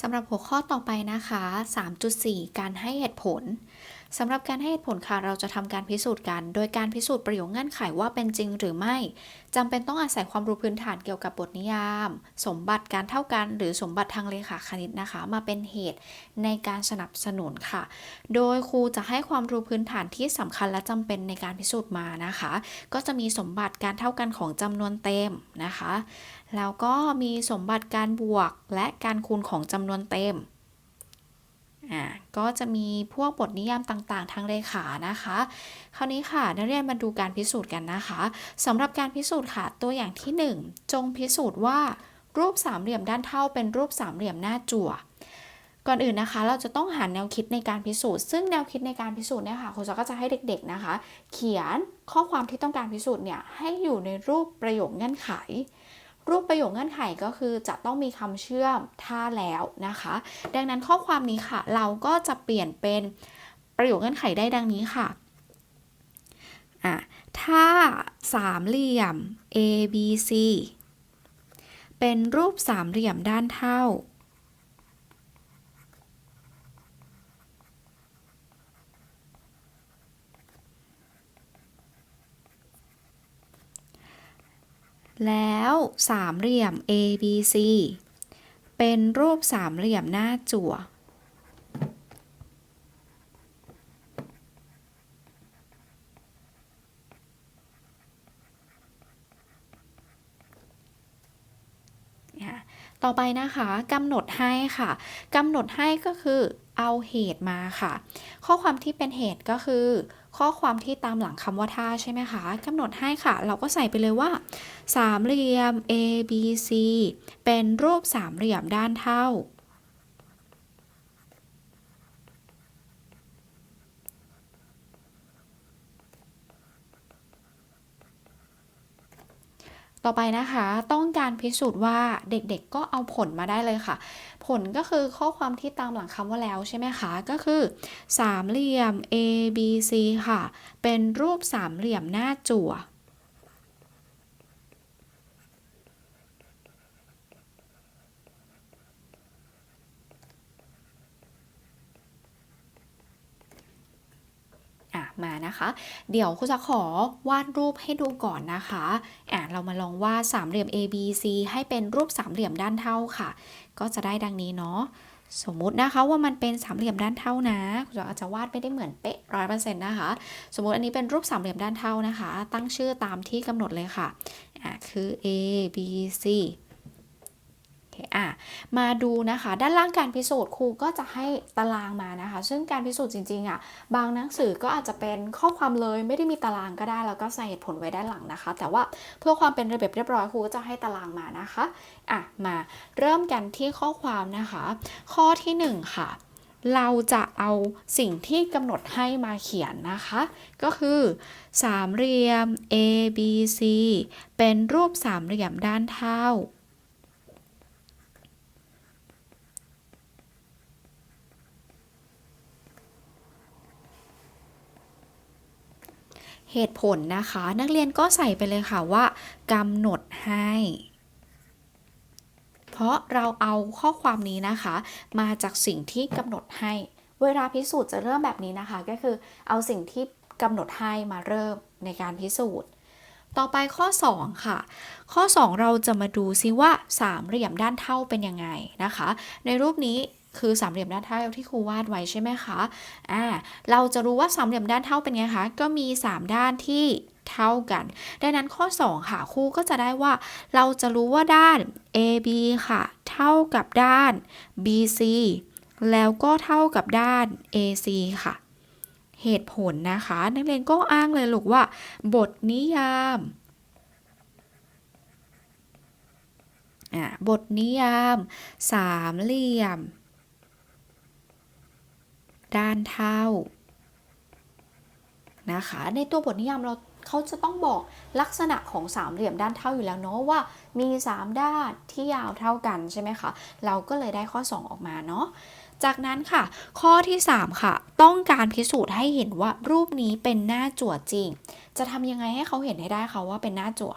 สำหรับหัวข้อต่อไปนะคะ 3.4 การให้เหตุผล สำหรับการให้เหตุผลค่ะเราจะทำการพิสูจน์กัน โดยการพิสูจน์ประโยคเงื่อนไขว่าเป็นจริงหรือไม่จำเป็นต้องอาศัยความรู้พื้นฐานเกี่ยวกับบทนิยาม สมบัติการเท่ากัน หรือสมบัติทางเลขาคณิตนะคะ มาเป็นเหตุในการสนับสนุนค่ะ โดยครูจะให้ความรู้พื้นฐานที่สำคัญและจำเป็นในการพิสูจน์มานะคะ ก็จะมีสมบัติการเท่ากันของจำนวนเต็มนะคะ แล้วก็มีสมบัติการบวกและการคูณของจำนวนเต็ม อ่าก็จะมีพวกบทนิยามต่างๆ ทางเลขานะคะ คราวนี้ค่ะนักเรียนมาดูการพิสูจน์กันนะคะสำหรับการพิสูจน์ค่ะ ตัวอย่างที่ 1 จงพิสูจน์ว่ารูปสามเหลี่ยมด้านเท่าเป็นรูปสามเหลี่ยมหน้าจั่วก่อนอื่นนะคะ เราจะต้องหาแนวคิดในการพิสูจน์ ซึ่งแนวคิดในการพิสูจน์เนี่ยค่ะครูจะก็จะให้เด็ก ๆนะคะ เขียนข้อความที่ต้องการพิสูจน์เนี่ยให้อยู่ในรูปประโยคเงื่อนไข รูปประโยคเงื่อนไขก็คือจะต้องมีคำเชื่อมถ้าแล้วนะคะ ดังนั้นข้อความนี้ค่ะ เราก็จะเปลี่ยนเป็นประโยคเงื่อนไขได้ดังนี้ค่ะอะถ้าสามเหลี่ยม A B C เป็นรูปสามเหลี่ยมด้านเท่า แล้วสามเหลี่ยม ABC เป็นรูปสามเหลี่ยมหน้าจั่ว ต่อไปนะคะกำหนดให้ค่ะกำหนดให้ก็คือเอาเหตุมาค่ะ ข้อความที่เป็นเหตุก็คือ ข้อความที่ตามหลังคำว่าท่าใช่ไหมคะกำหนดให้ค่ะ เราก็ใส่ไปเลยว่า สามเหลี่ยม A B C เป็นรูปสามเหลี่ยมด้านเท่า ต่อไปนะคะ ต้องการพิสูจน์ว่าเด็กๆก็เอาผลมาได้เลยค่ะ ผลก็คือข้อความที่ตามหลังคำว่าแล้วใช่ไหมคะ ก็คือ สามเหลี่ยม A B C ค่ะ เป็นรูปสามเหลี่ยมหน้าจั่ว อะมา นะคะ เดี๋ยวครูจะขอวาดรูปให้ดูก่อนนะคะอะเรามาลองวาดสามเหลี่ยม A B C ให้เป็นรูปสามเหลี่ยมด้านเท่าค่ะ ก็จะได้ดังนี้เนาะสมมุตินะคะว่ามันเป็นสามเหลี่ยมด้านเท่านะครูจอาจจะวาดไม่ได้เหมือนเป๊ะร้อยเปอร์เซ็นต์นะคะ สมมุติอันนี้เป็นรูปสามเหลี่ยมด้านเท่านะคะ ตั้งชื่อตามที่กำหนดเลยค่ะอะคือ A B C คอะมาดูนะคะ ด้านล่างการพิสูจน์ครูก็จะให้ตารางมานะคะ ซึ่งการพิสูจน์จริงๆอะบางหนังสือก็อาจจะเป็นข้อความเลยไม่ได้มีตารางก็ได้ แล้วก็ใส่เหตุผลไว้ด้านหลังนะคะ แต่ว่าเพื่อความเป็นระเบียบเรียบร้อยครูก็จะให้ตารางมานะคะอะมาเริ่มกันที่ข้อความนะคะ ข้อที่ 1 ค่ะ เราจะเอาสิ่งที่กำหนดให้มาเขียนนะคะ ก็คือสามเหลี่ยม A B C เป็นรูปสามเหลี่ยมด้านเท่า เหตุผลนะคะ นักเรียนก็ใส่ไปเลยค่ะว่ากำหนดให้ เพราะเราเอาข้อความนี้นะคะ มาจากสิ่งที่กำหนดให้ เวลาพิสูจน์จะเริ่มแบบนี้นะคะ ก็คือเอาสิ่งที่กำหนดให้มาเริ่มในการพิสูจน์ ต่อไปข้อ 2 ค่ะ ข้อ 2 เราจะมาดูซิว่าสามเหลี่ยมด้านเท่าเป็นยังไงนะคะ ในรูปนี้ คือสามเหลี่ยมด้านเท่าที่ครูวาดไว้ใช่ไหมคะอ่าเราจะรู้ว่าสามเหลี่ยมด้านเท่าเป็นไงคะก็มี 3 ด้านที่เท่ากัน ดังนั้นข้อ 2 ค่ะครูก็จะได้ว่า เราจะรู้ว่าด้าน AB ค่ะ เท่ากับด้าน BC แล้วก็เท่ากับด้าน AC ค่ะ เหตุผลนะคะ นักเรียนก็อ้างเลยลูกว่า บทนิยามบทนิยาม สามเหลี่ยม ด้านเท่านะคะ ในตัวบทนิยามเราเขาจะต้องบอกลักษณะของสามเหลี่ยมด้านเท่าอยู่แล้วเนาะว่ามี 3 ด้านที่ยาวเท่ากันใช่ไหมคะเราก็เลยได้ข้อ 2 ออกมาเนาะจากนั้นค่ะ ข้อที่ 3 ค่ะ ต้องการพิสูจน์ให้เห็นว่ารูปนี้เป็นหน้าจั่วจริง จะทำยังไงให้เขาเห็นให้ได้ค่ะว่าเป็นหน้าจั่ว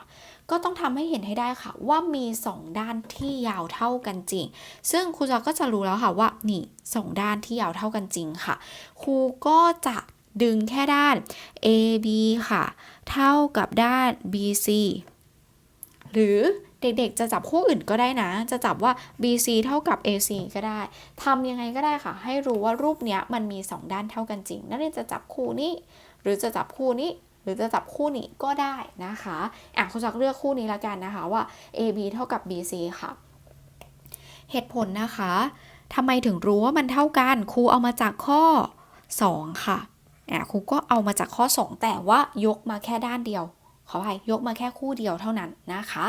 ก็ต้องทำให้เห็นให้ได้ค่ะ ว่ามี 2 ด้านที่ยาวเท่ากันจริง ซึ่งครูจอก็จะรู้แล้วค่ะว่านี่สองด้านที่ยาวเท่ากันจริงค่ะ ครูก็จะดึงแค่ด้าน AB ค่ะ เท่ากับด้าน BC หรือเด็กๆ จะจับคู่อื่นก็ได้นะ จะจับว่า BC เท่ากับ AC ก็ได้ ทำยังไงก็ได้ค่ะ ให้รู้ว่ารูปเนี้ยมันมี 2 ด้านเท่ากันจริง นักเรียนจะจับคู่นี้ หรือจะจับคู่นี้ รือจะจับคู่นี้ก็ได้นะคะอะคุณจักเลือกคู่นี้ละกันนะคะว่า AB เท่ากับ BC ค่ะ เหตุผลนะคะทำไมถึงรู้ว่ามันเท่ากันครูเอามาจากข้อ 2 ค่ะอะครูก็เอามาจากข้อ 2 แต่ว่ายกมาแค่ด้านเดียวขออภัยยกมาแค่คู่เดียวเท่านั้นนะคะ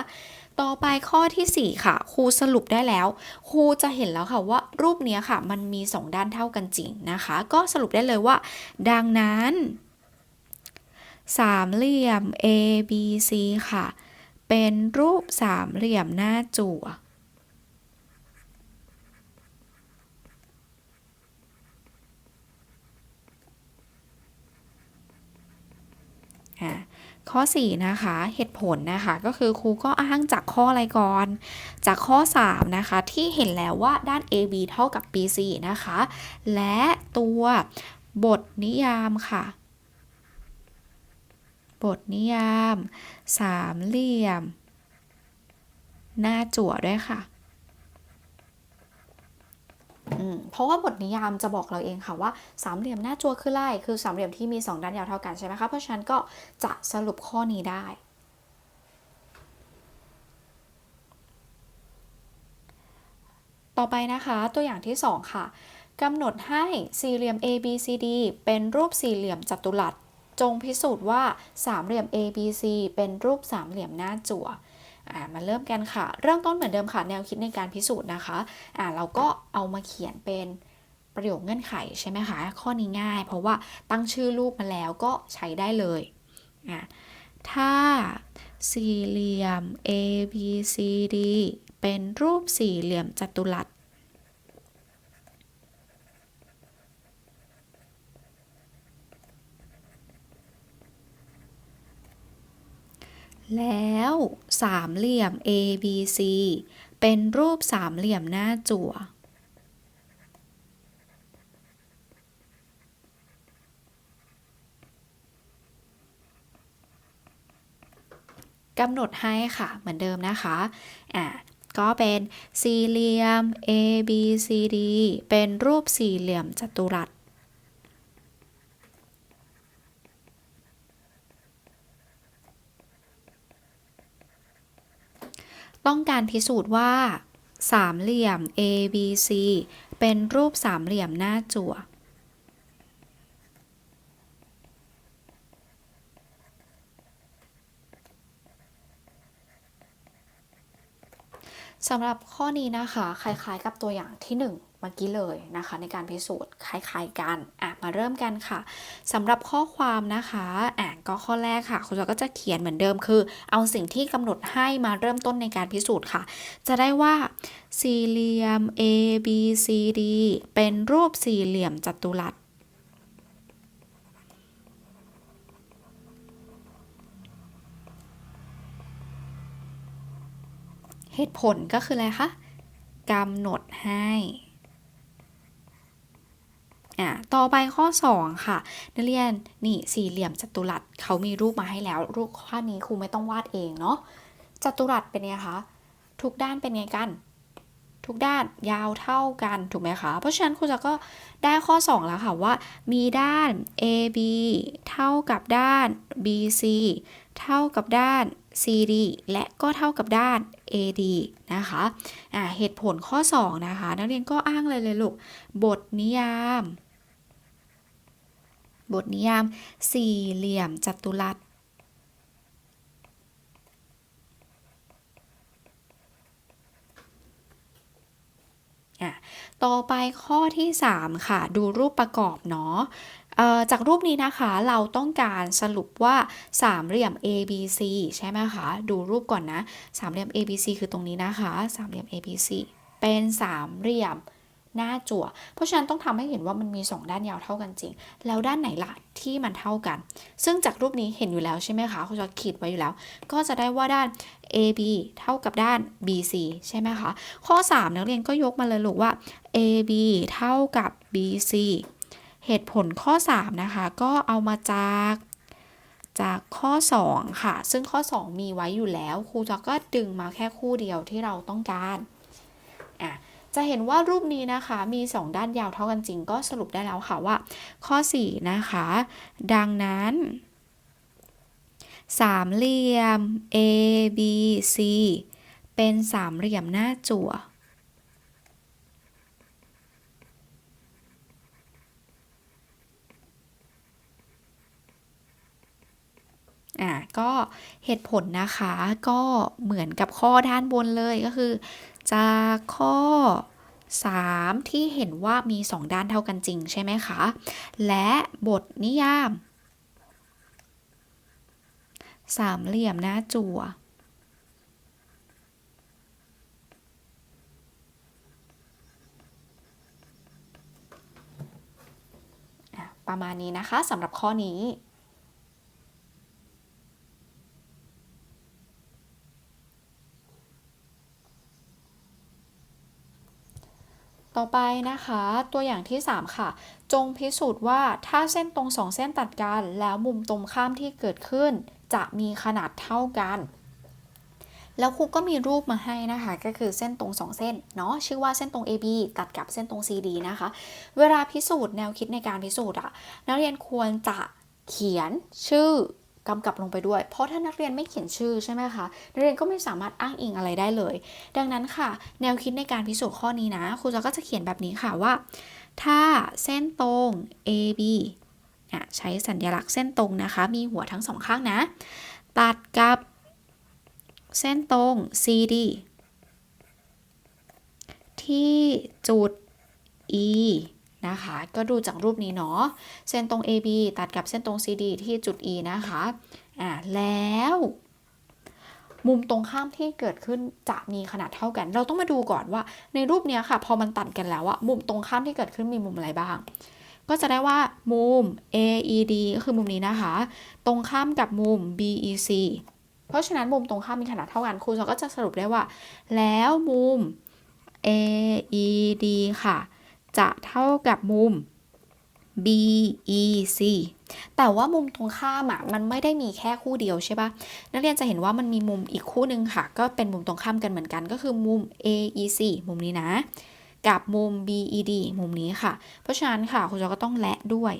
ต่อไปข้อทีสี่4 ค่ะครูสรุปได้แล้วครูจะเห็นแล้วค่ะว่ารูปนี้ค่ะ มันมี 2 ด้านเท่ากันจริงนะคะ ก็สรุปได้เลยว่า ดังนั้น สามเหลี่ยม A B C ค่ะ เป็นรูปสามเหลี่ยมหน้าจั่วอะข้อ 4 นะคะ เหตุผลนะคะ ก็คือครูก็อ้างจากข้ออะไรก่อน จากข้อ 3 นะคะ ที่เห็นแล้วว่าด้าน AB เท่ากับ BC นะคะ และตัวบทนิยามค่ะ บทนิยาม สามเหลี่ยม หน้าจั่วด้วยค่ะเพราะว่าบทนิยามจะบอกเราเองค่ะว่าสามเหลี่ยมหน้าจั่วคืออะไรคือสามเหลี่ยมที่มี 2 ด้านยาวเท่ากันใช่ไหมคะเพราะฉะนั้นก็จะสรุปข้อนี้ได้ต่อไปนะคะ ตัวอย่างที่ 2 ค่ะกำหนดให้สี่เหลี่ยม ABCD เป็นรูปสี่เหลี่ยมจัตุรัส จงพิสูจน์ว่าสามเหลี่ยม ABC เป็นรูปสามเหลี่ยมหน้าจั่วอ่ามาเริ่มกันค่ะ เริ่มต้นเหมือนเดิมค่ะ แนวคิดในการพิสูจน์นะคะอ่าเราก็เอามาเขียนเป็นประโยคเงื่อนไขใช่ไหมคะ ข้อนี้ง่าย เพราะว่าตั้งชื่อรูปมาแล้วก็ใช้ได้เลย ถ้าสี่เหลี่ยม ABCD เป็นรูปสี่เหลี่ยมจัตุรัส แล้วสามเหลี่ยม ABC เป็นรูปสามเหลี่ยมหน้าจั่ว กำหนดให้ค่ะเหมือนเดิมนะคะ อะ ก็เป็นสี่เหลี่ยม ABCD เป็นรูปสี่เหลี่ยมจัตุรัส ต้องการพิสูจน์ว่า สามเหลี่ยม ABC เป็นรูปสามเหลี่ยมหน้าจั่ว สำหรับข้อนี้นะคะ คล้ายๆกับตัวอย่างที่ 1 เมื่อกี้เลยนะคะ ในการพิสูจน์คล้ายๆกันอะมาเริ่มกันค่ะสำหรับข้อความนะคะอะก็ข้อแรกค่ะคุณจอก็จะเขียนเหมือนเดิมคือ เอาสิ่งที่กำหนดให้มาเริ่มต้นในการพิสูจน์ค่ะ จะได้ว่าสี่เหลี่ยม A B C D เป็นรูปสี่เหลี่ยมจัตุรัสเหตุผลก็คืออะไรคะกำหนดให้ อะต่อไปข้อ 2 ค่ะ นักเรียนนี่สี่เหลี่ยมจัตุรัสเขามีรูปมาให้แล้ว รูปข้อนี้ครูไม่ต้องวาดเองเนาะจัตุรัสเป็นไงคะทุกด้านเป็นไงกัน ทุกด้านยาวเท่ากันถูกไหมคะเพราะฉะนั้นครูจะก็ได้ข้อ 2 แล้วค่ะว่า มีด้าน AB เท่ากับด้าน BC เท่ากับด้าน CD และก็เท่ากับด้าน AD นะคะอ่าเหตุผลข้อ 2 นะคะ นักเรียนก็อ้างเลยเลยลูก บทนิยาม บทนิยาม สี่เหลี่ยมจัตุรัสอะต่อไปข้อที่ 3 ค่ะ ดูรูปประกอบเนาะจากรูปนี้นะคะเราต้องการสรุปว่าสามเหลี่ยม ABC ใช่ไหมคะ ดูรูปก่อนนะสามเหลี่ยม ABC คือตรงนี้นะคะสามเหลี่ยม ABC เป็นสามเหลี่ยม หน้าจั่ว เพราะฉะนั้นต้องทำให้เห็นว่ามันมี 2 ด้านยาวเท่ากันจริง แล้วด้านไหนล่ะที่มันเท่ากัน ซึ่งจากรูปนี้เห็นอยู่แล้วใช่ไหมคะคุณจะขีดไว้อยู่แล้ว ก็จะได้ว่าด้าน AB เท่ากับด้าน BC ใช่ไหมคะ ข้อ 3 นักเรียนก็ยกมาเลยลูกว่า AB เท่ากับ BC เหตุผลข้อ 3 นะคะ ก็เอามาจากจากข้อ 2 ค่ะ ซึ่งข้อ 2 มีไว้อยู่แล้ว ครูจะก็ดึงมาแค่คู่เดียวที่เราต้องการ จะเห็นว่ารูปนี้นะคะมี 2 ด้านยาวเท่ากันจริง ก็สรุปได้แล้วค่ะว่า ข้อ 4 นะคะ ดังนั้นสามเหลี่ยม A B C เป็นสามเหลี่ยมหน้าจั่ว อะก็เหตุผลนะคะก็เหมือนกับข้อด้านบนเลยก็คือ จากข้อ 3 ที่เห็นว่ามี 2 ด้านเท่ากันจริงใช่ไหมคะ และบทนิยาม สามเหลี่ยมหน้าจั่วอะประมาณนี้นะคะสำหรับข้อนี้ ต่อไปนะคะตัวอย่างที่ 3 ค่ะ จงพิสูจน์ว่าถ้าเส้นตรงสองเส้นตัดกัน แล้วมุมตรงข้ามที่เกิดขึ้น จะมีขนาดเท่ากัน แล้วครูก็มีรูปมาให้นะคะ ก็คือเส้นตรงสองเส้นเนาะชื่อว่าเส้นตรง AB ตัดกับเส้นตรง CD นะคะ เวลาพิสูจน์แนวคิดในการพิสูจน์อะนักเรียนควรจะเขียนชื่อ กำกับลงไปด้วย เพราะถ้านักเรียนไม่เขียนชื่อใช่ไหมคะนักเรียนก็ไม่สามารถอ้างอิงอะไรได้เลย ดังนั้นค่ะ แนวคิดในการพิสูจน์ข้อนี้นะครูจะก็จะเขียนแบบนี้ค่ะว่า ถ้าเส้นตรง AB อะใช้สัญลักษณ์เส้นตรงนะคะ มีหัวทั้งสองข้างนะ ตัดกับเส้นตรง CD ที่จุด E นะคะ ก็ดูจากรูปนี้เนาะ เส้นตรง AB ตัดกับเส้นตรง CD ที่จุด E นะคะ อ่า แล้ว มุมตรงข้ามที่เกิดขึ้นจะมีขนาดเท่ากัน เราต้องมาดูก่อนว่าในรูปนี้ค่ะ พอมันตัดกันแล้วอะมุมตรงข้ามที่เกิดขึ้นมีมุมอะไรบ้าง ก็จะได้ว่ามุม AED ก็คือมุมนี้นะคะ ตรงข้ามกับมุม BEC เพราะฉะนั้นมุมตรงข้ามมีขนาดเท่ากันครูก็จะสรุปได้ว่า แล้วมุม AED ค่ะ จะเท่ากับมุม BEC แต่ว่ามุมตรงข้ามอะมันไม่ได้มีแค่คู่เดียวใช่ปะนักเรียนจะเห็นว่ามันมีมุมอีกคู่หนึ่งค่ะ ก็เป็นมุมตรงข้ามกันเหมือนกัน ก็คือมุม AEC มุมนี้นะ กับมุม BED มุมนี้ค่ะ เพราะฉะนั้นค่ะคุณจอก็ต้องและด้วย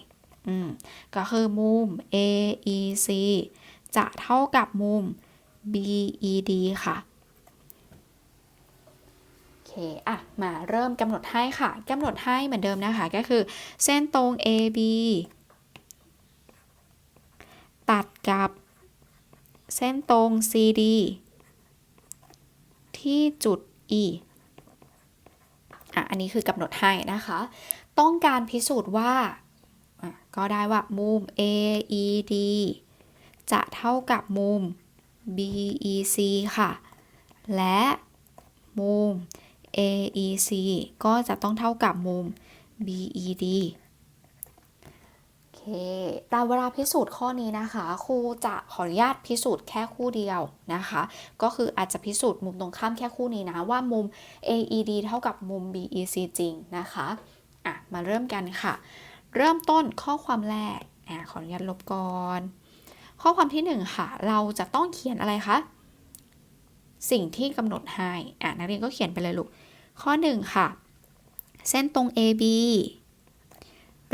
อืม ก็คือมุม AEC จะเท่ากับมุม BED ค่ะ อเคอะ มาเริ่มกำหนดให้ค่ะกำหนดให้เหมือนเดิมนะคะ ก็คือ เส้นตรง AB ตัดกับเส้นตรง CD ที่จุด E อะ อันนี้คือกำหนดให้นะคะ ต้องการพิสูจน์ว่า ก็ได้ว่ามุม AED จะเท่ากับมุม BEC ค่ะ และมุม AEC ก็จะต้องเท่ากับมุม BED โอเค แต่เวลาพิสูจน์ข้อนี้นะคะ ครูจะขออนุญาตพิสูจน์แค่คู่เดียวนะคะ ก็คืออาจจะพิสูจน์มุมตรงข้ามแค่คู่นี้นะ ว่ามุม AED เท่ากับมุม BEC จริงนะคะอะมาเริ่มกันค่ะ เริ่มต้นข้อความแรกอะขออนุญาตลบก่อน ข้อความที่ 1 ค่ะ เราจะต้องเขียนอะไรคะ สิ่งที่กำหนดให้อะนักเรียนก็เขียนไปเลยลูก ข้อ 1 ค่ะ เส้นตรง AB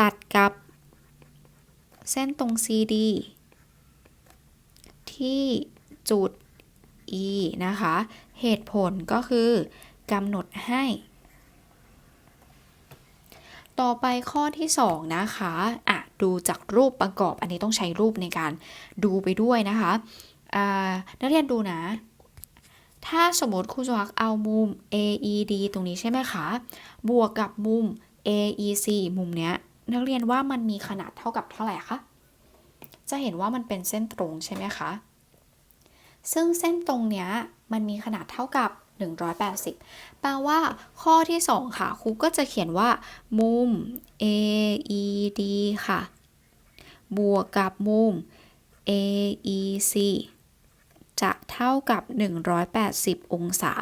ตัดกับ เส้นตรง CD ที่จุด E นะคะ เหตุผลก็คือกำหนดให้ ต่อไปข้อที่ 2 นะคะอะดูจากรูปประกอบอันนี้ต้องใช้รูปในการดูไปด้วยนะคะนักเรียนดูนะ ถ้าสมมติครูจวักเอามุม AED ตรงนี้ใช่ไหมคะ บวกกับมุม AEC มุมเนี้ย นักเรียนว่ามันมีขนาดเท่ากับเท่าไหร่คะ จะเห็นว่ามันเป็นเส้นตรงใช่ไหมคะ ซึ่งเส้นตรงเนี้ยมันมีขนาดเท่ากับ 180 แปลว่าข้อที่ 2 ค่ะ ครูก็จะเขียนว่า มุม AED ค่ะ บวกกับมุม AEC จะเท่ากับ 180 องศา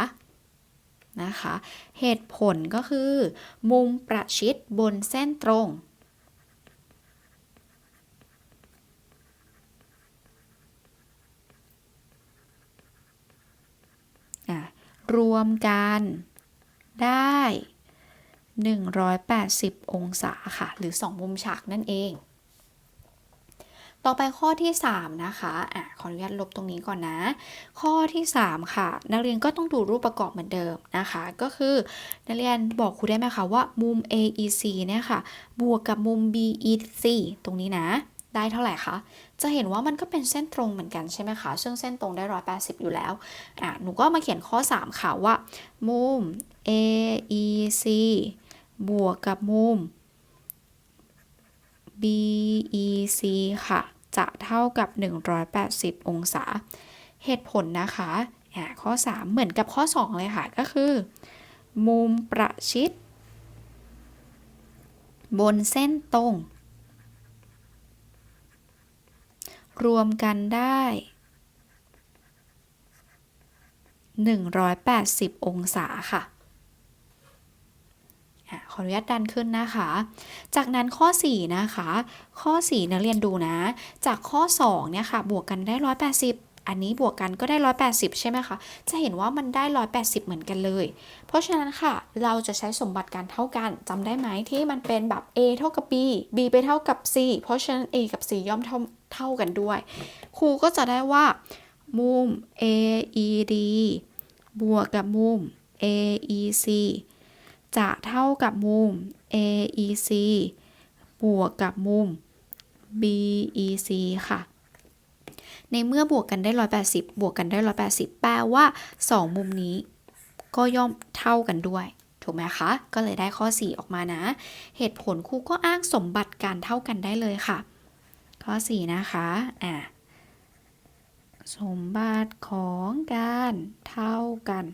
นะคะ เหตุผลก็คือ มุมประชิดบนเส้นตรง รวมกันได้ 180 องศาค่ะ หรือ 2 มุมฉากนั่นเอง ต่อไปข้อที่ 3 นะคะอะขออนุญาตลบตรงนี้ก่อนนะ ข้อที่ 3 ค่ะ นักเรียนก็ต้องดูรูปประกอบเหมือนเดิมนะคะ ก็คือนักเรียนบอกครูได้ไหมคะว่ามุม AEC เนี่ยค่ะ บวกกับมุม BEC ตรงนี้นะ ได้เท่าไหร่คะ จะเห็นว่ามันก็เป็นเส้นตรงเหมือนกันใช่ไหมคะ ซึ่งเส้นตรงได้ 180 อยู่แล้ว อะ หนูก็มาเขียนข้อ 3 ค่ะว่า มุม AEC บวกกับมุม BEC ค่ะ จะเท่ากับ 180 องศา เหตุผลนะคะข้อ 3 เหมือนกับข้อ 2 เลยค่ะ ก็คือ มุมประชิด บนเส้นตรง รวมกันได้ 180 องศาค่ะ ขออนุญาตดันขึ้นนะคะ จากนั้นข้อ 4 นะคะ ข้อ4นักเรียนดูนะ จากข้อ2เนี่ยค่ะ บวกกันได้ 180 อันนี้บวกกันก็ได้ 180 ใช่ไหมคะ จะเห็นว่ามันได้ 180 เหมือนกันเลย เพราะฉะนั้นค่ะ เราจะใช้สมบัติการเท่ากันจำได้ไหมที่มันเป็นแบบ a เท่ากับ b b ไปเท่ากับ c เพราะฉะนั้น a กับ c ย่อมเท่าเท่ากันด้วย ครูก็จะได้ว่ามุม AED บวกกับมุม AEC จะเท่ากับมุม AEC บวกกับมุม BEC ค่ะ ในเมื่อบวกกันได้ 180 บวกกันได้ 180 แปลว่า 2 มุมนี้ ก็ย่อมเท่ากันด้วย ถูกไหมคะ ก็เลยได้ข้อ 4 ออกมานะ เหตุผลครูก็อ้างสมบัติการเท่ากันได้เลยค่ะ ข้อ 4 นะคะ อะสมบัติของการเท่ากัน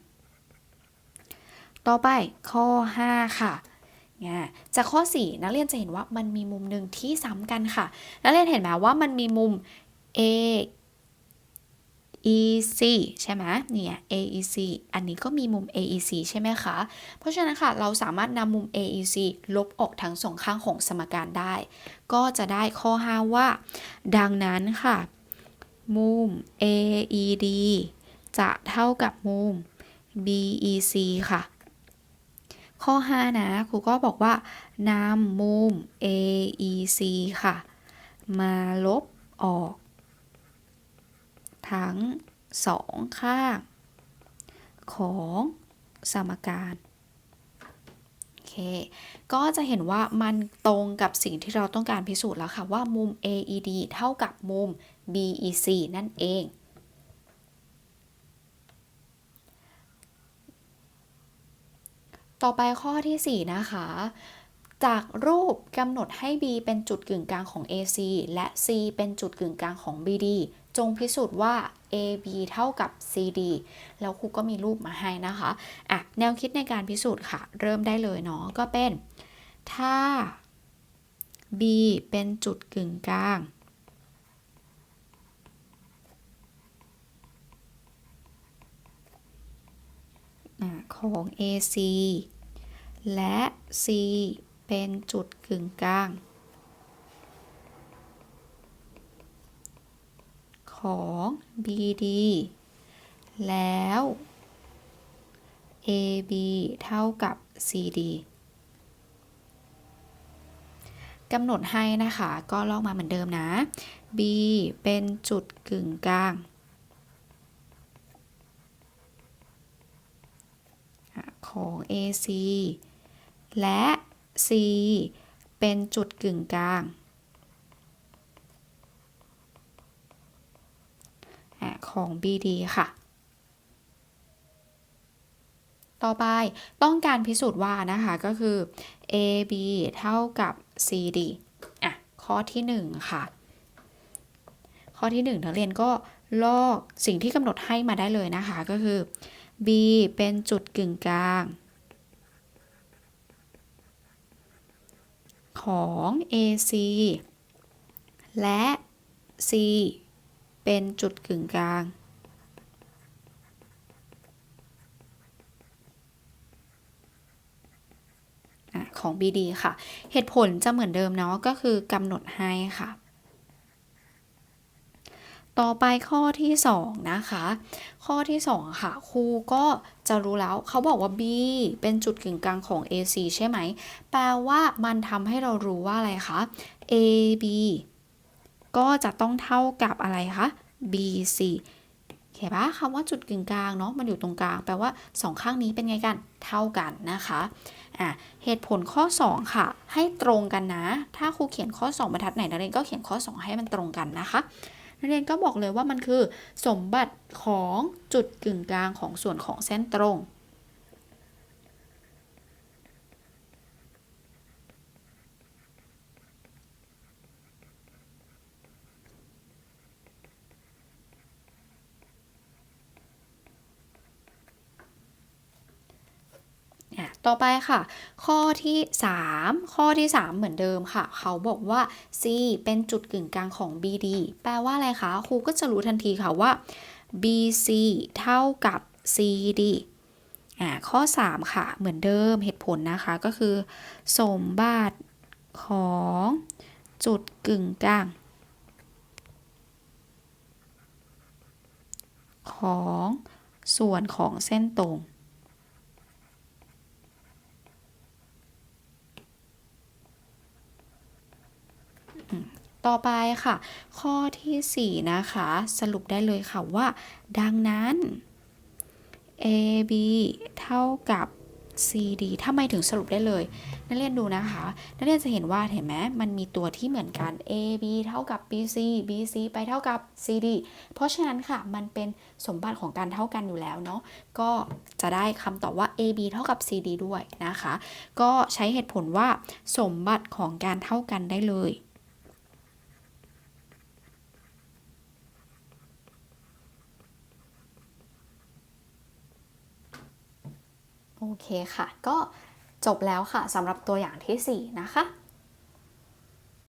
ต่อไปข้อ 5 ค่ะเนี่ยจากข้อ 4 นักเรียนจะเห็นว่ามันมีมุมหนึ่งที่ซ้ำกันค่ะ นักเรียนเห็นไหมว่ามันมีมุม A EC ใช่ไหมเนี่ย AEC อันนี้ก็มีมุม AEC ใช่ไหมคะ เพราะฉะนั้นค่ะ เราสามารถนำมุม AEC ลบออกทั้งสองข้างของสมการได้ ก็จะได้ข้อ 5 ว่า ดังนั้นค่ะ มุม AED จะเท่ากับมุม BEC ค่ะ ข้อ 5 นะครูก็บอกว่านำมุม AEC ค่ะ มาลบออก ทั้งสองข้างของสมการโอเคก็จะเห็นว่ามันตรงกับสิ่งที่เราต้องการพิสูจน์แล้วค่ะ ว่ามุม AED เท่ากับมุม BEC นั่นเอง ต่อไปข้อที่ 4 นะคะ จากรูปกำหนดให้ B เป็นจุดกึ่งกลางของ AC และ C เป็นจุดกึ่งกลางของ BD จงพิสูจน์ว่า AB เท่ากับ CD แล้วครูก็มีรูปมาให้นะคะอะแนวคิดในการพิสูจน์ค่ะ เริ่มได้เลยเนาะก็เป็น ถ้า B เป็นจุดกึ่งกลาง ของ AC และ C เป็นจุดกึ่งกลาง ของ BD แล้ว AB เท่ากับ CD กำหนดให้นะคะ ก็ลอกมาเหมือนเดิมนะ B เป็นจุดกึ่งกลาง ของ AC และ C เป็นจุดกึ่งกลางของ BD ค่ะ ต่อไปต้องการพิสูจน์ว่านะคะก็คือ AB เท่ากับ CD อะ ข้อที่ 1 ค่ะ ข้อที่ 1 นักเรียนก็ลอกสิ่งที่กำหนดให้มาได้เลยนะคะก็คือ B เป็นจุดกึ่งกลาง ของ AC และ C เป็นจุดกึ่งกลาง ของ BD ค่ะ เหตุผลจะเหมือนเดิมเนาะก็คือกำหนดให้ค่ะ ต่อไปข้อที่ 2 นะคะ ข้อที่ 2 ค่ะ ครูก็จะรู้แล้วเขาบอกว่า B เป็นจุดกึ่งกลางของ AC ใช่ไหม แปลว่ามันทำให้เรารู้ว่าอะไรคะ AB ก็จะต้องเท่ากับอะไรคะ BC เห็นปะคำว่าจุดกึ่งกลางเนาะมันอยู่ตรงกลาง แปลว่าสองข้างนี้เป็นไงกันเท่ากันนะคะอะเหตุผลข้อ 2 ค่ะ ให้ตรงกันนะ ถ้าครูเขียนข้อ 2บรรทัดไหนนักเรียนก็เขียนข้อ 2 ให้มันตรงกันนะคะ นักเรียนก็บอกเลยว่ามันคือสมบัติของจุดกึ่งกลางของส่วนของเส้นตรง อะ ต่อไปค่ะ ข้อที่ 3 ข้อที่ 3 เหมือนเดิมค่ะ เขาบอกว่า C เป็นจุดกึ่งกลางของ BD แปลว่าอะไรคะครูก็จะรู้ทันทีค่ะว่า BC เท่ากับ CD อ่าข้อ 3 ค่ะ เหมือนเดิมเหตุผลนะคะก็คือ สมบัติของจุดกึ่งกลาง ของส่วนของเส้นตรง ต่อไปค่ะ ข้อทีสี่ 4 นะคะ สรุปได้เลยค่ะว่า ดังนั้น AB เท่ากับ CD ทำไมถึงสรุปได้เลย นักเรียนดูนะคะ นักเรียนจะเห็นว่าเห็นไหมมันมีตัวที่เหมือนกัน AB เท่ากับ BC BC ไปเท่ากับ CD เพราะฉะนั้นค่ะ มันเป็นสมบัติของการเท่ากันอยู่แล้วเนาะ ก็จะได้คำตอบว่า AB เท่ากับ CD ด้วยนะคะ ก็ใช้เหตุผลว่าสมบัติของการเท่ากันได้เลย โอเคค่ะ ก็จบแล้วค่ะสำหรับตัวอย่างที่ 4 นะคะ